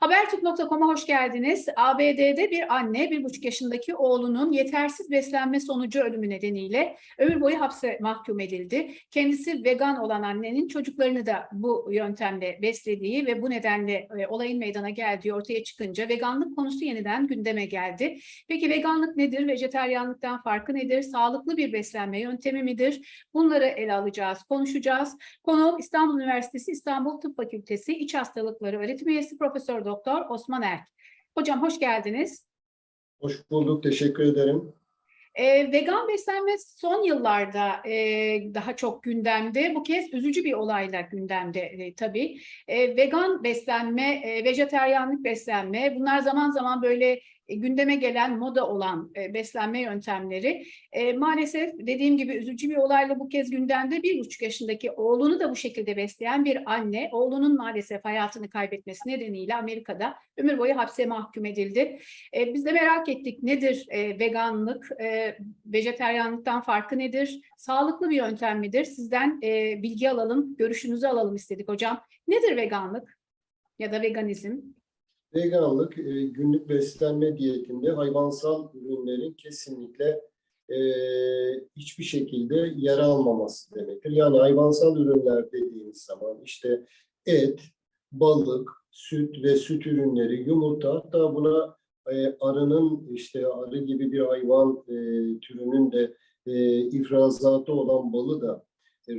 Habertürk.com'a hoş geldiniz. ABD'de bir anne bir buçuk yaşındaki oğlunun yetersiz beslenme sonucu ölümü nedeniyle ömür boyu hapse mahkum edildi. Kendisi vegan olan annenin çocuklarını da bu yöntemle beslediği ve bu nedenle e, olayın meydana geldiği ortaya çıkınca veganlık konusu yeniden gündeme geldi. Peki veganlık nedir? Vejeteryanlıktan farkı nedir? Sağlıklı bir beslenme yöntemi midir? Bunları ele alacağız, konuşacağız. Konuğum İstanbul Üniversitesi İstanbul Tıp Fakültesi İç Hastalıkları Öğretim Üyesi Profesör Doktor Osman Erk. Hocam hoş geldiniz. Hoş bulduk, teşekkür ederim. Ee, vegan beslenme son yıllarda e, daha çok gündemde. Bu kez üzücü bir olayla gündemde e, tabii. E, vegan beslenme, e, vejeteryanlık beslenme bunlar zaman zaman böyle e, gündeme gelen moda olan e, beslenme yöntemleri. E, maalesef dediğim gibi üzücü bir olayla bu kez gündemde bir buçuk yaşındaki oğlunu da bu şekilde besleyen bir anne, oğlunun maalesef hayatını kaybetmesi nedeniyle Amerika'da ömür boyu hapse mahkum edildi. E, biz de merak ettik nedir e, veganlık, e, vejeteryanlıktan farkı nedir, sağlıklı bir yöntem midir? Sizden e, bilgi alalım, görüşünüzü alalım istedik hocam. Nedir veganlık ya da veganizm? Veganlık, e, günlük beslenme diyetinde hayvansal ürünlerin kesinlikle e, hiçbir şekilde yer almaması demektir. Yani hayvansal ürünler dediğimiz zaman işte et, balık, süt ve süt ürünleri, yumurta, hatta buna e, arının işte arı gibi bir hayvan e, türünün de e, ifrazatı olan balı da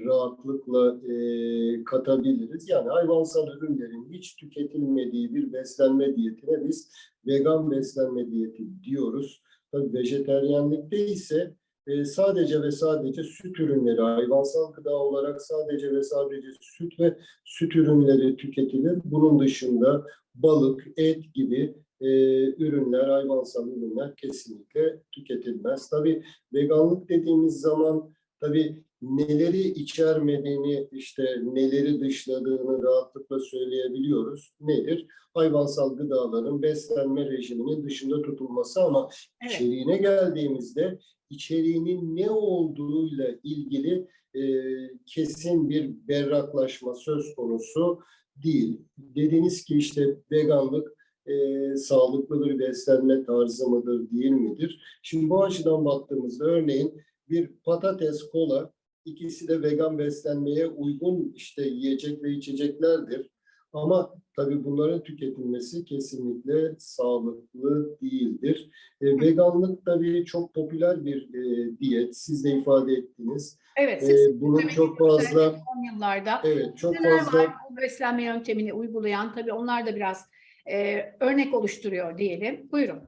rahatlıkla e, katabiliriz. Yani hayvansal ürünlerin hiç tüketilmediği bir beslenme diyetine biz vegan beslenme diyeti diyoruz. Tabii vejeteryenlikte ise e, sadece ve sadece süt ürünleri, hayvansal gıda olarak sadece ve sadece süt ve süt ürünleri tüketilir. Bunun dışında balık, et gibi e, ürünler, hayvansal ürünler kesinlikle tüketilmez. Tabii veganlık dediğimiz zaman tabii neleri içermediğini, işte neleri dışladığını rahatlıkla söyleyebiliyoruz. Nedir? Hayvansal gıdaların beslenme rejiminin dışında tutulması ama Evet. içeriğine geldiğimizde içeriğinin ne olduğuyla ilgili e, kesin bir berraklaşma söz konusu değil. Dediniz ki işte veganlık e, sağlıklı bir beslenme tarzı mıdır, değil midir? Şimdi bu açıdan baktığımızda örneğin bir patates, kola ikisi de vegan beslenmeye uygun işte yiyecek ve içeceklerdir. Ama tabii bunların tüketilmesi kesinlikle sağlıklı değildir. E, veganlık tabii çok popüler bir e, diyet. Siz de ifade ettiniz. Evet, E, bunun çok fazla son yıllarda evet çok neler fazla var bu beslenme yöntemini uygulayan tabii onlar da biraz e, örnek oluşturuyor diyelim. Buyurun.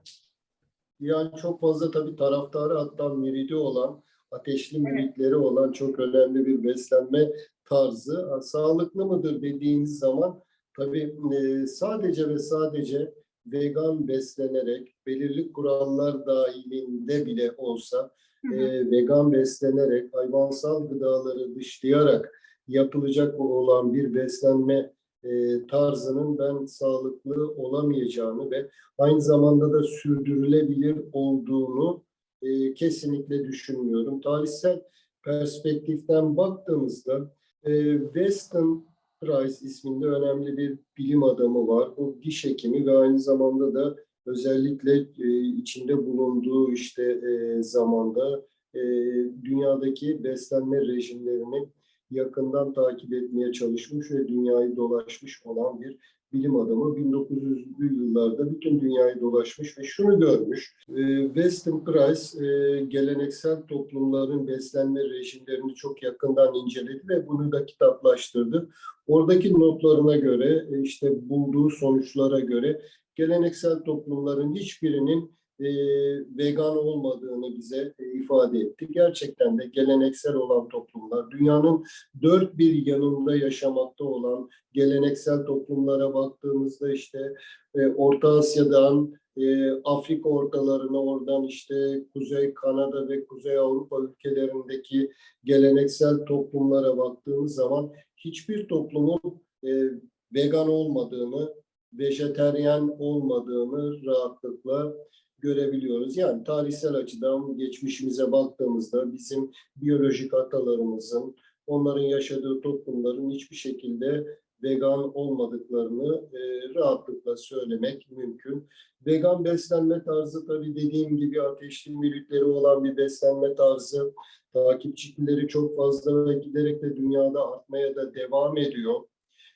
Yani çok fazla tabii taraftarı hatta müridi olan, ateşli müritleri olan çok önemli bir beslenme tarzı. Sağlıklı mıdır dediğiniz zaman tabii e, sadece ve sadece vegan beslenerek, belirli kurallar dahilinde bile olsa Hı hı. e, vegan beslenerek, hayvansal gıdaları dışlayarak yapılacak olan bir beslenme e, tarzının ben sağlıklı olamayacağını ve aynı zamanda da sürdürülebilir olduğunu e, kesinlikle düşünmüyorum. Tarihsel perspektiften baktığımızda e, Weston Price isminde önemli bir bilim adamı var. Bu diş hekimi ve aynı zamanda da özellikle e, içinde bulunduğu işte e, zamanda e, dünyadaki beslenme rejimlerini yakından takip etmeye çalışmış ve dünyayı dolaşmış olan bir bilim adamı 1900'lü yıllarda bütün dünyayı dolaşmış ve şunu görmüş. E, Weston Price e, geleneksel toplumların beslenme rejimlerini çok yakından inceledi ve bunu da kitaplaştırdı. Oradaki notlarına göre e, işte bulduğu sonuçlara göre geleneksel toplumların hiçbirinin e, vegan olmadığını bize e, ifade etti. Gerçekten de geleneksel olan toplumlar, dünyanın dört bir yanında yaşamakta olan geleneksel toplumlara baktığımızda işte e, Orta Asya'dan e, Afrika ortalarına oradan işte Kuzey Kanada ve Kuzey Avrupa ülkelerindeki geleneksel toplumlara baktığımız zaman hiçbir toplumun e, vegan olmadığını, vejeteryan olmadığını rahatlıkla görebiliyoruz. Yani tarihsel açıdan geçmişimize baktığımızda bizim biyolojik atalarımızın, onların yaşadığı toplumların hiçbir şekilde vegan olmadıklarını e, rahatlıkla söylemek mümkün. Vegan beslenme tarzı tabii dediğim gibi ateşli müritleri olan bir beslenme tarzı. Takipçileri çok fazla ve giderek de dünyada artmaya da devam ediyor.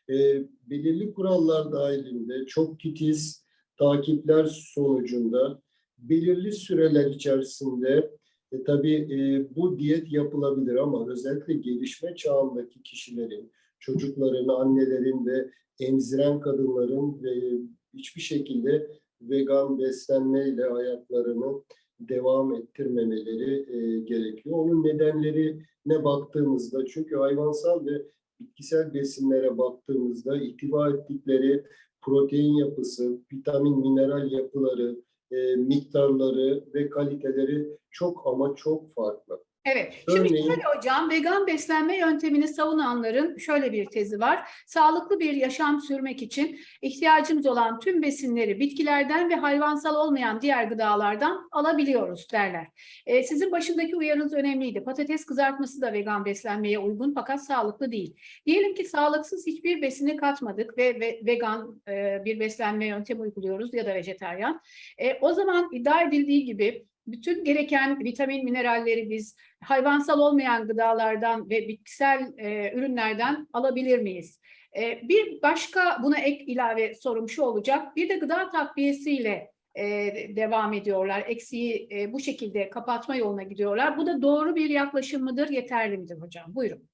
E, belirli kurallar dahilinde çok titiz takipler sonucunda belirli süreler içerisinde e, tabii e, bu diyet yapılabilir ama özellikle gelişme çağındaki kişilerin, çocukların, annelerin ve emziren kadınların ve hiçbir şekilde vegan beslenmeyle hayatlarını devam ettirmemeleri e, gerekiyor. Onun nedenlerine baktığımızda çünkü hayvansal ve bitkisel besinlere baktığımızda ihtiva ettikleri protein yapısı, vitamin, mineral yapıları, e, miktarları ve kaliteleri çok ama çok farklı. Evet. Şimdi Örneğin- şöyle hocam, vegan beslenme yöntemini savunanların şöyle bir tezi var. Sağlıklı bir yaşam sürmek için ihtiyacımız olan tüm besinleri bitkilerden ve hayvansal olmayan diğer gıdalardan alabiliyoruz derler. Ee, sizin başındaki uyarınız önemliydi. Patates kızartması da vegan beslenmeye uygun fakat sağlıklı değil. Diyelim ki sağlıksız hiçbir besini katmadık ve, ve vegan e, bir beslenme yöntemi uyguluyoruz ya da vejetaryen. E, o zaman iddia edildiği gibi bütün gereken vitamin, mineralleri biz hayvansal olmayan gıdalardan ve bitkisel e, ürünlerden alabilir miyiz? E, bir başka buna ek ilave sorum şu olacak. Bir de gıda takviyesiyle e, devam ediyorlar. Eksiği e, bu şekilde kapatma yoluna gidiyorlar. Bu da doğru bir yaklaşım mıdır, yeterli midir hocam? Buyurun.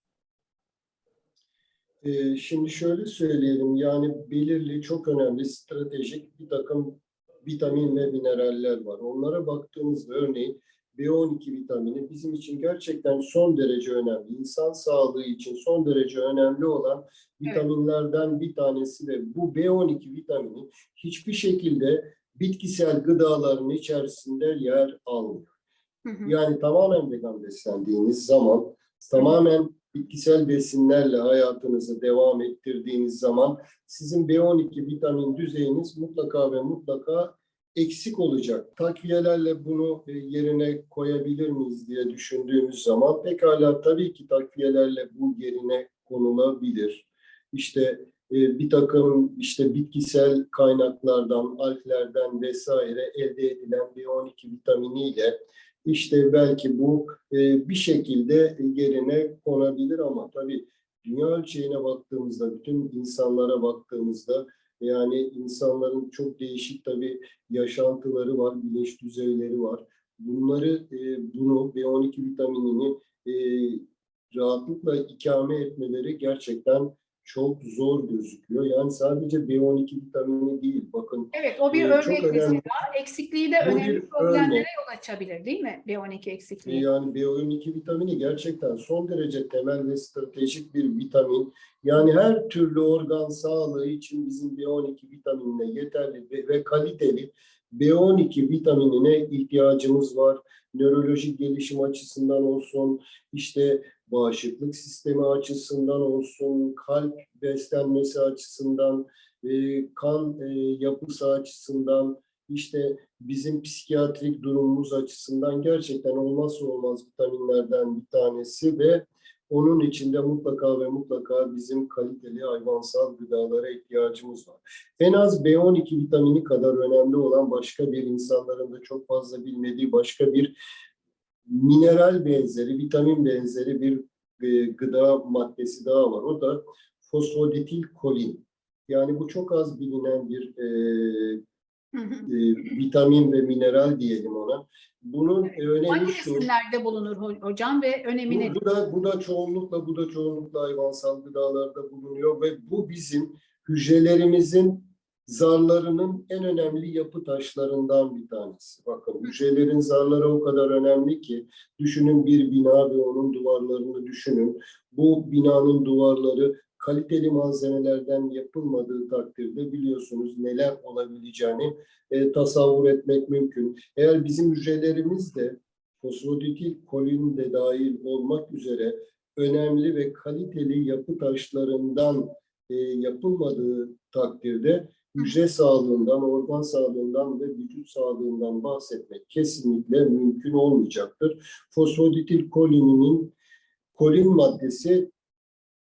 Ee, Şimdi şöyle söyleyelim yani belirli çok önemli stratejik bir takım vitamin ve mineraller var. Onlara baktığımızda örneğin B12 vitamini bizim için gerçekten son derece önemli. İnsan sağlığı için son derece önemli olan vitaminlerden bir tanesi ve bu B12 vitamini hiçbir şekilde bitkisel gıdaların içerisinde yer almıyor. Hı hı. Yani tamamen vegan beslendiğiniz zaman, tamamen bitkisel besinlerle hayatınızı devam ettirdiğiniz zaman sizin B12 vitamin düzeyiniz mutlaka ve mutlaka eksik olacak. Takviyelerle bunu e, yerine koyabilir miyiz diye düşündüğümüz zaman pekala tabii ki takviyelerle bu yerine konulabilir. İşte e, bir takım işte bitkisel kaynaklardan, alglerden vesaire elde edilen B12 vitaminiyle işte belki bu e, bir şekilde yerine konabilir ama tabii dünya ölçeğine baktığımızda, bütün insanlara baktığımızda yani insanların çok değişik tabii yaşantıları var, bilinç düzeyleri var. Bunları, e, bunu B12 vitaminini e, rahatlıkla ikame etmeleri gerçekten çok zor gözüküyor. Yani sadece B12 vitamini değil, bakın Evet, o bir örnek çok önemli. mesela. Eksikliği de Bu önemli problemlere örnek. yol açabilir değil mi? B12 E, eksikliği. Yani B12 vitamini gerçekten son derece temel ve stratejik bir vitamin. Yani her türlü organ sağlığı için bizim B12 vitaminine yeterli ve kaliteli B12 vitaminine ihtiyacımız var. Nörolojik gelişim açısından olsun, işte bağışıklık sistemi açısından olsun, kalp beslenmesi açısından, e, kan e, yapısı açısından, işte bizim psikiyatrik durumumuz açısından gerçekten olmazsa olmaz vitaminlerden bir tanesi ve onun içinde mutlaka ve mutlaka bizim kaliteli hayvansal gıdalara ihtiyacımız var. En az B12 vitamini kadar önemli olan başka bir insanların da çok fazla bilmediği başka bir mineral benzeri, vitamin benzeri bir e, gıda maddesi daha var. O da fosfoditil kolin. Yani bu çok az bilinen bir e, e, vitamin ve mineral diyelim ona. Bunun e, önemi Hangi şu. besinlerde bulunur ho- hocam ve önemi Bu, nedir? bu da bu da çoğunlukla bu da çoğunlukla hayvansal gıdalarda bulunuyor ve bu bizim hücrelerimizin zarlarının en önemli yapı taşlarından bir tanesi. Bakın hücrelerin zarları o kadar önemli ki düşünün bir bina ve onun duvarlarını düşünün. Bu binanın duvarları kaliteli malzemelerden yapılmadığı takdirde biliyorsunuz neler olabileceğini e, tasavvur etmek mümkün. Eğer bizim hücrelerimiz de fosfoditil kolin de dahil olmak üzere önemli ve kaliteli yapı taşlarından e, yapılmadığı takdirde hücre sağlığından, organ sağlığından ve vücut sağlığından bahsetmek kesinlikle mümkün olmayacaktır. Fosfoditil kolininin kolin maddesi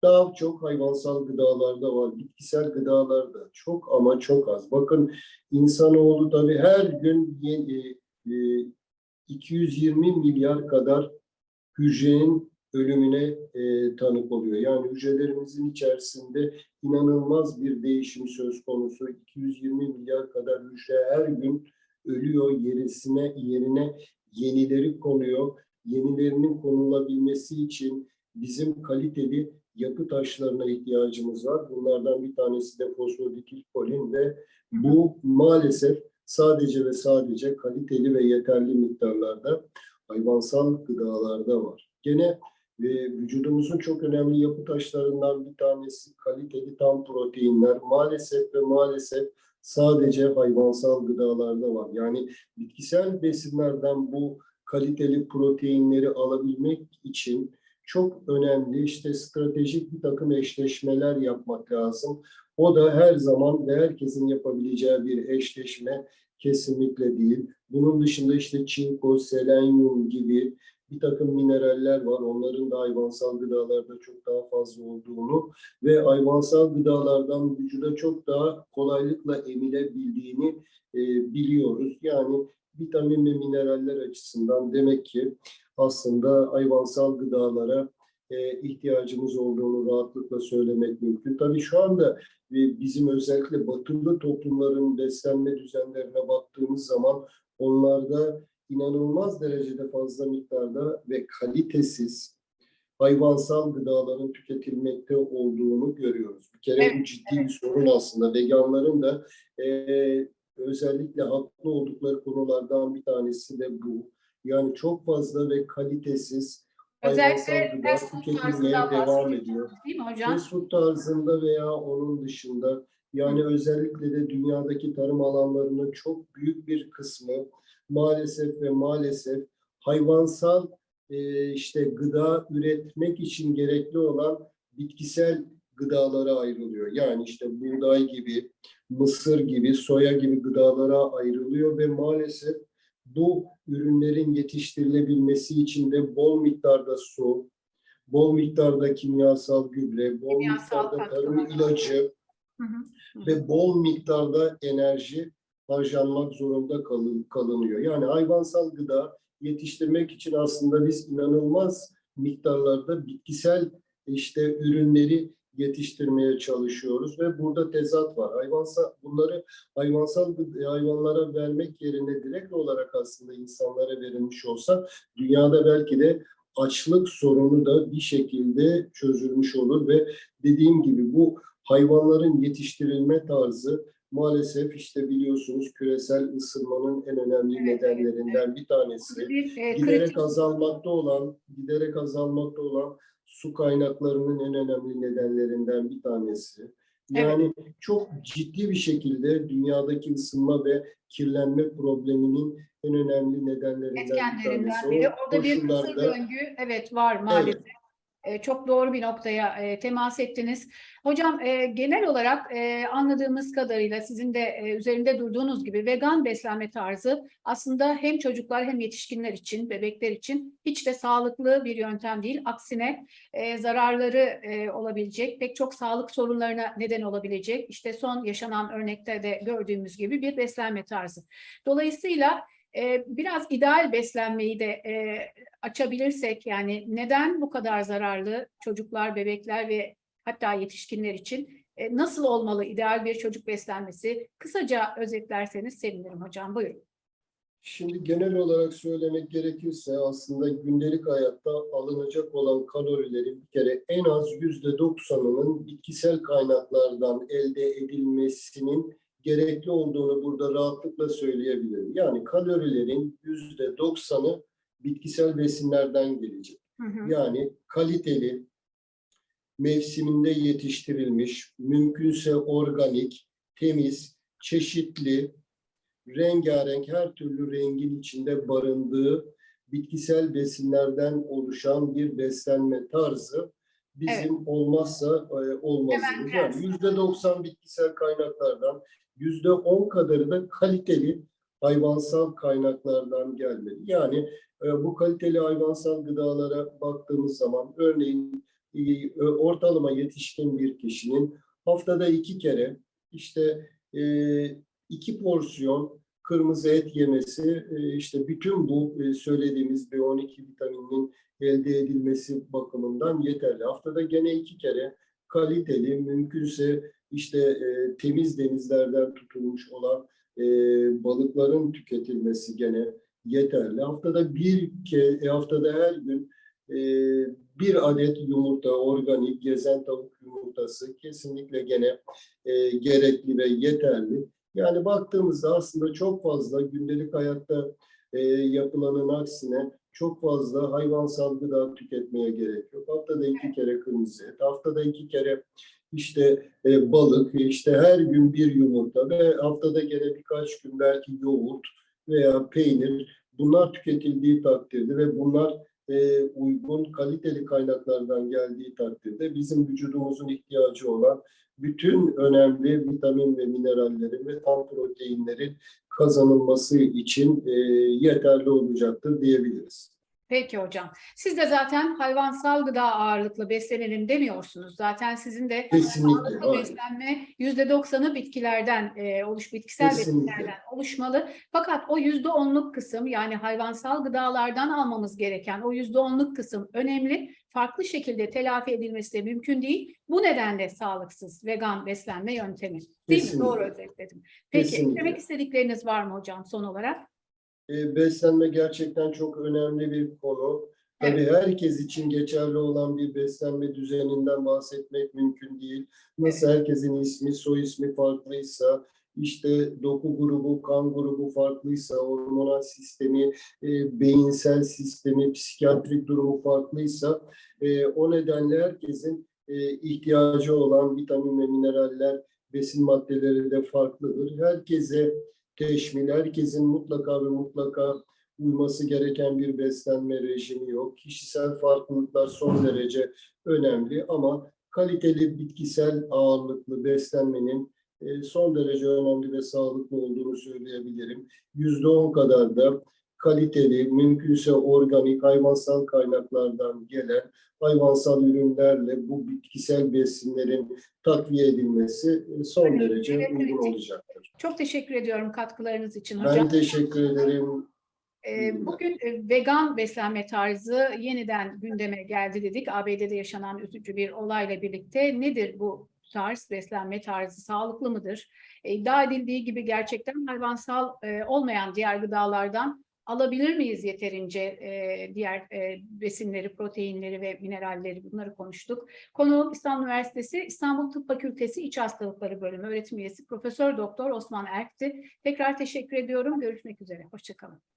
Daha çok hayvansal gıdalarda var, bitkisel gıdalarda çok ama çok az. Bakın insanoğlu tabii her gün ye- e, e, 220 milyar kadar hücrenin ölümüne e, tanık oluyor. Yani hücrelerimizin içerisinde inanılmaz bir değişim söz konusu. 220 milyar kadar hücre her gün ölüyor, yerisine yerine yenileri konuyor. Yenilerinin konulabilmesi için bizim kaliteli yapı taşlarına ihtiyacımız var. Bunlardan bir tanesi de fosfodikilkolin ve bu maalesef sadece ve sadece kaliteli ve yeterli miktarlarda hayvansal gıdalarda var. Gene e, vücudumuzun çok önemli yapı taşlarından bir tanesi kaliteli tam proteinler. Maalesef ve maalesef sadece hayvansal gıdalarda var. Yani bitkisel besinlerden bu kaliteli proteinleri alabilmek için çok önemli işte stratejik bir takım eşleşmeler yapmak lazım. O da her zaman ve herkesin yapabileceği bir eşleşme kesinlikle değil. Bunun dışında işte çinko, selenyum gibi bir takım mineraller var. Onların da hayvansal gıdalarda çok daha fazla olduğunu ve hayvansal gıdalardan vücuda çok daha kolaylıkla emilebildiğini e, biliyoruz. Yani vitamin ve mineraller açısından demek ki aslında hayvansal gıdalara e, ihtiyacımız olduğunu rahatlıkla söylemek mümkün. Tabii şu anda e, bizim özellikle batılı toplumların beslenme düzenlerine baktığımız zaman onlarda inanılmaz derecede fazla miktarda ve kalitesiz hayvansal gıdaların tüketilmekte olduğunu görüyoruz. Bir kere bu Evet, ciddi bir sorun aslında. Veganların da e, özellikle haklı oldukları konulardan bir tanesi de bu. Yani çok fazla ve kalitesiz hayvansal Özellikle gıda fast food tüketilmeye tarzından devam ediyor. Değil mi hocam? Fast food tarzında veya onun dışında yani özellikle de dünyadaki tarım alanlarının çok büyük bir kısmı maalesef ve maalesef hayvansal e, işte gıda üretmek için gerekli olan bitkisel gıdalara ayrılıyor. Yani işte buğday gibi, mısır gibi, soya gibi gıdalara ayrılıyor ve maalesef bu ürünlerin yetiştirilebilmesi için de bol miktarda su, bol miktarda kimyasal gübre, bol Kimyasal miktarda tarım ilacı Hı hı. ve bol miktarda enerji harcanmak zorunda kalın, kalınıyor. Yani hayvansal gıda yetiştirmek için aslında biz inanılmaz miktarlarda bitkisel işte ürünleri yetiştirmeye çalışıyoruz ve burada tezat var. Hayvansal bunları hayvansal hayvanlara vermek yerine direkt olarak aslında insanlara verilmiş olsa dünyada belki de açlık sorunu da bir şekilde çözülmüş olur ve dediğim gibi bu hayvanların yetiştirilme tarzı maalesef işte biliyorsunuz küresel ısınmanın en önemli Evet, nedenlerinden bir tanesi. Bir e, Giderek kritik azalmakta olan, giderek azalmakta olan su kaynaklarının en önemli nedenlerinden bir tanesi. Yani çok ciddi bir şekilde dünyadaki ısınma ve kirlenme probleminin en önemli nedenlerinden bir tanesi. biri. Orada bir kısır döngü evet var maalesef. E, Çok doğru bir noktaya e, temas ettiniz. Hocam e, genel olarak e, anladığımız kadarıyla sizin de üzerinde durduğunuz gibi vegan beslenme tarzı aslında hem çocuklar hem yetişkinler için, bebekler için hiç de sağlıklı bir yöntem değil. Aksine zararları olabilecek, pek çok sağlık sorunlarına neden olabilecek, işte son yaşanan örnekte de gördüğümüz gibi bir beslenme tarzı. Dolayısıyla e, biraz ideal beslenmeyi de e, açabilirsek yani neden bu kadar zararlı çocuklar, bebekler ve hatta yetişkinler için e, nasıl olmalı ideal bir çocuk beslenmesi? Kısaca özetlerseniz sevinirim hocam. Buyurun. Şimdi genel olarak söylemek gerekirse aslında gündelik hayatta alınacak olan kalorilerin bir kere en az yüzde doksanının bitkisel kaynaklardan elde edilmesinin gerekli olduğunu burada rahatlıkla söyleyebilirim. Yani kalorilerin yüzde doksanı bitkisel besinlerden gelecek. Hı hı. Yani kaliteli, mevsiminde yetiştirilmiş, mümkünse organik, temiz, çeşitli, rengarenk her türlü rengin içinde barındığı bitkisel besinlerden oluşan bir beslenme tarzı bizim olmazsa e, Hemen Yani yüzde doksan bitkisel kaynaklardan yüzde on kadarı da kaliteli hayvansal kaynaklardan gelmeli. Yani e, bu kaliteli hayvansal gıdalara baktığımız zaman örneğin e, ortalama yetişkin bir kişinin haftada iki kere işte e, iki porsiyon kırmızı et yemesi e, işte bütün bu e, söylediğimiz B12 vitamininin elde edilmesi bakımından yeterli. Haftada gene iki kere kaliteli, mümkünse işte e, temiz denizlerden tutulmuş olan e, balıkların tüketilmesi gene yeterli. Haftada bir ke, e, haftada her gün e, bir adet yumurta, organik gezen tavuk yumurtası kesinlikle gene e, gerekli ve yeterli. Yani baktığımızda aslında çok fazla gündelik hayatta e, yapılanın aksine çok fazla hayvansal gıda tüketmeye gerek yok. Haftada iki kere kırmızı et, haftada iki kere işte e, balık, işte her gün bir yumurta ve haftada gene birkaç gün belki yoğurt veya peynir bunlar tüketildiği takdirde ve bunlar e, uygun kaliteli kaynaklardan geldiği takdirde bizim vücudumuzun ihtiyacı olan bütün önemli vitamin ve minerallerin ve tam proteinlerin kazanılması için e, yeterli olacaktır diyebiliriz. Peki hocam. Siz de zaten hayvansal gıda ağırlıklı beslenelim demiyorsunuz. Zaten sizin de Kesinlikle. aynen. beslenme yüzde doksanı bitkilerden e, oluş, bitkisel Kesinlikle. besinlerden oluşmalı. Fakat o yüzde onluk kısım yani hayvansal gıdalardan almamız gereken o yüzde onluk kısım önemli. Farklı şekilde telafi edilmesi de mümkün değil. Bu nedenle sağlıksız vegan beslenme yöntemi. Değil Kesinlikle. mi? Doğru özetledim. Peki Kesinlikle. eklemek istedikleriniz var mı hocam son olarak? E, beslenme gerçekten çok önemli bir konu. Tabii herkes için geçerli olan bir beslenme düzeninden bahsetmek mümkün değil. Nasıl herkesin ismi, soy ismi farklıysa, işte doku grubu, kan grubu farklıysa, hormonal sistemi, e, beyinsel sistemi, psikiyatrik durumu farklıysa, e, o nedenle herkesin e, ihtiyacı olan vitamin ve mineraller, besin maddeleri de farklıdır. Herkese teşmil, herkesin mutlaka ve mutlaka uyması gereken bir beslenme rejimi yok. Kişisel farklılıklar son derece önemli ama kaliteli bitkisel ağırlıklı beslenmenin e, son derece önemli ve sağlıklı olduğunu söyleyebilirim. Yüzde on kadar da kaliteli, mümkünse organik hayvansal kaynaklardan gelen hayvansal ürünlerle bu bitkisel besinlerin takviye edilmesi e, son Evet, derece evet, uygun evet. olacaktır. Çok teşekkür ediyorum katkılarınız için hocam. Ben teşekkür ederim. Ee, Bugün e, vegan beslenme tarzı yeniden gündeme geldi dedik. ABD'de yaşanan üzücü bir olayla birlikte nedir bu tarz beslenme tarzı sağlıklı mıdır? E, İddia edildiği gibi gerçekten hayvansal olmayan diğer gıdalardan alabilir miyiz yeterince e, diğer e, besinleri, proteinleri ve mineralleri bunları konuştuk. Konuğum İstanbul Üniversitesi İstanbul Tıp Fakültesi İç Hastalıkları Bölümü öğretim üyesi Profesör Doktor Osman Erk'ti. Tekrar teşekkür ediyorum. Görüşmek üzere. Hoşçakalın.